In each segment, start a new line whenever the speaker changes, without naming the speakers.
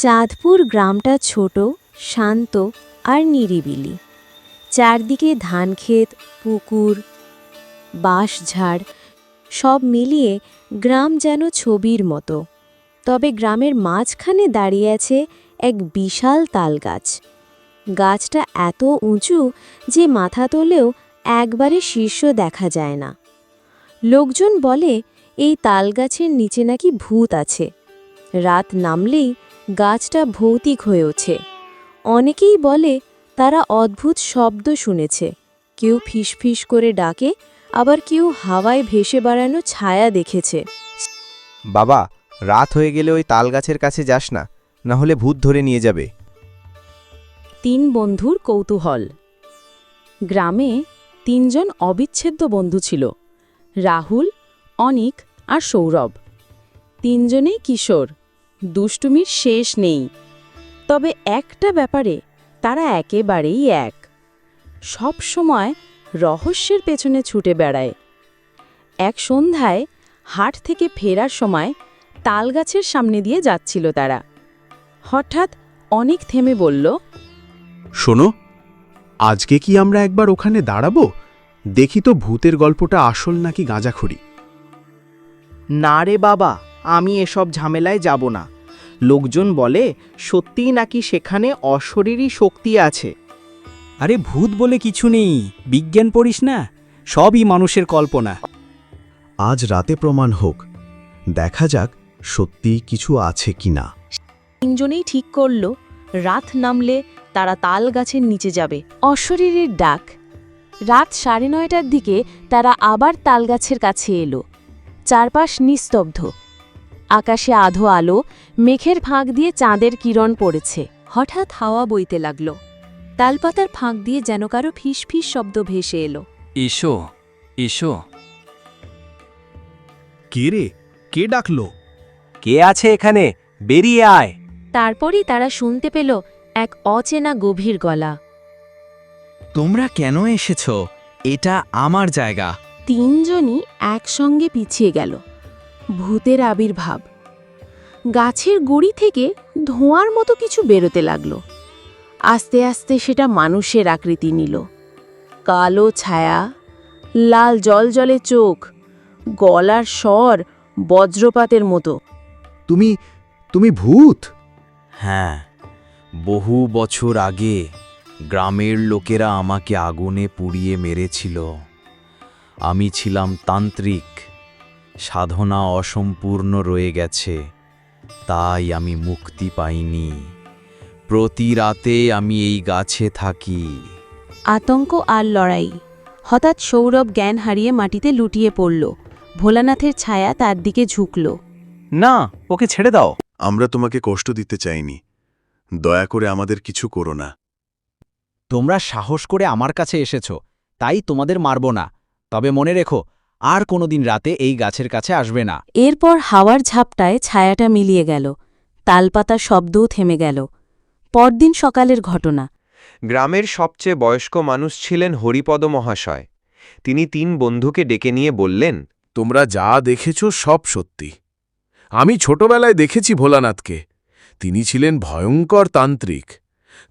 চাঁদপুর গ্রামটা ছোট, শান্ত আর নিরিবিলি। চারদিকে ধানক্ষেত, পুকুর, বাঁশঝাড়, সব মিলিয়ে গ্রাম যেন ছবির মতো। তবে গ্রামের মাঝখানে দাঁড়িয়ে আছে এক বিশাল তাল গাছ গাছটা এত উঁচু যে মাথা তোলেও একবারে শীর্ষ দেখা যায় না। লোকজন বলে, এই তাল গাছের নিচে নাকি ভূত আছে। রাত নামলেই গাছটা ভৌতিক হয়ে ওঠে। অনেকেই বলে তারা অদ্ভুত শব্দ শুনেছে। কেউ ফিসফিস করে ডাকে আবার কেউ হাওয়ায় ভেসে বেড়ানো ছায়া দেখেছে।
বাবা রাত হয়ে গেলে ওই তাল গাছের কাছে যাস না না হলে ভূত ধরে নিয়ে যাবে।
তিন বন্ধুর কৌতূহল। গ্রামে তিনজন অবিচ্ছেদ্য বন্ধু ছিল রাহুল অনিক আর সৌরভ। তিনজনেই কিশোর। দুষ্টুমির শেষ নেই। তবে একটা ব্যাপারে তারা একেবারেই এক। সব সময় রহস্যের পেছনে ছুটে বেড়ায়। এক সন্ধ্যায় হাট থেকে ফেরার সময় তালগাছের সামনে দিয়ে যাচ্ছিল তারা। হঠাৎ অনেক থেমে বলল
শোনো আজকে কি আমরা একবার ওখানে দাঁড়াবো? দেখি তো ভূতের গল্পটা আসল নাকি গাঁজাখড়ি।
না রে বাবা আমি এসব ঝামেলায় যাব না। লোকজন বলে সত্যিই নাকি সেখানে অশরীরী শক্তি আছে।
আরে ভূত বলে কিছু নেই বিজ্ঞান পড়িস না সবই মানুষের কল্পনা।
আজ রাতে প্রমাণ হোক দেখা যাক সত্যি কিছু আছে কি না।
তিনজনেই ঠিক করল রাত নামলে তারা তাল গাছের নিচে যাবে। অশরীরের ডাক। রাত সাড়ে নয়টার দিকে তারা আবার তালগাছের কাছে এলো। চারপাশ নিস্তব্ধ। আকাশে আধো আলো মেঘের ফাঁক দিয়ে চাঁদের কিরণ পড়েছে। হঠাৎ হাওয়া বইতে লাগল। তালপাতার ফাঁক দিয়ে যেন কারও ফিস ফিস শব্দ ভেসে এলো।
এসো এসো।
কে রে? কে ডাকলো?
কে আছে এখানে? বেরিয়ে আয়।
তারপরই তারা শুনতে পেল এক অচেনা গভীর গলা।
তোমরা কেন এসেছ? এটা আমার জায়গা।
তিনজনই একসঙ্গে পিছিয়ে গেল। ভূতের আবির্ভাব। গাছের গুড়ি থেকে ধোঁয়ার মতো কিছু বেরোতে লাগল। আস্তে আস্তে সেটা মানুষের আকৃতি নিল। কালো ছায়া লাল জলজলে চোখ গলার স্বর বজ্রপাতের মতো।
তুমি তুমি ভূত?
হ্যাঁ বহু বছর আগে গ্রামের লোকেরা আমাকে আগুনে পুড়িয়ে মেরেছিল। আমি ছিলাম তান্ত্রিক। সাধনা অসম্পূর্ণ রয়ে গেছে তাই আমি মুক্তি পাইনি। প্রতি রাতে আমি এই গাছে থাকি।
আতঙ্ক আর লড়াই। হঠাৎ সৌরভ জ্ঞান হারিয়ে মাটিতে লুটিয়ে পড়ল। ভোলানাথের ছায়া তার দিকে ঝুঁকল।
না ওকে ছেড়ে দাও।
আমরা তোমাকে কষ্ট দিতে চাইনি। দয়া করে আমাদের কিছু করো না।
তোমরা সাহস করে আমার কাছে এসেছ তাই তোমাদের মারব না। তবে মনে রেখো আর কোনোদিন রাতে এই গাছের কাছে আসবে না।
এরপর হাওয়ার ঝাপটায় ছায়াটা মিলিয়ে গেল। তালপাতার শব্দও থেমে গেল। পরদিন সকালের ঘটনা।
গ্রামের সবচেয়ে বয়স্ক মানুষ ছিলেন হরিপদ মহাশয়। তিনি তিন বন্ধুকে ডেকে নিয়ে বললেন
তোমরা যা দেখেছ সব সত্যি। আমি ছোটবেলায় দেখেছি ভোলানাথকে। তিনি ছিলেন ভয়ঙ্কর তান্ত্রিক।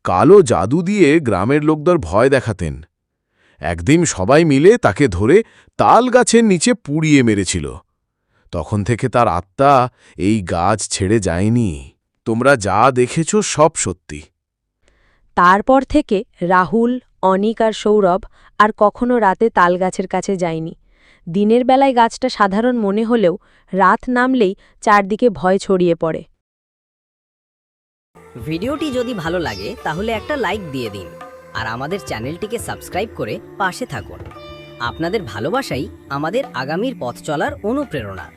কালো জাদু দিয়ে গ্রামের লোকদের ভয় দেখাতেন। একদিন সবাই মিলে তাকে ধরে তাল গাছের নিচে পুড়িয়ে মেরেছিল। তখন থেকে তার আত্মা এই গাছ ছেড়ে যায়নি। তোমরা যা দেখেছ সব সত্যি।
তারপর থেকে রাহুল অনিক আর সৌরভ আর কখনো রাতে তাল গাছের কাছে যায়নি। দিনের বেলায় গাছটা সাধারণ মনে হলেও রাত নামলেই চারদিকে ভয় ছড়িয়ে পড়ে।
ভিডিওটি যদি ভালো লাগে তাহলে একটা লাইক দিয়ে দিন। আর আমাদের চ্যানেলটিকে সাবস্ক্রাইব করে পাশে থাকুন। আপনাদের ভালোবাসাই আমাদের আগামীর পথ চলার অনুপ্রেরণা।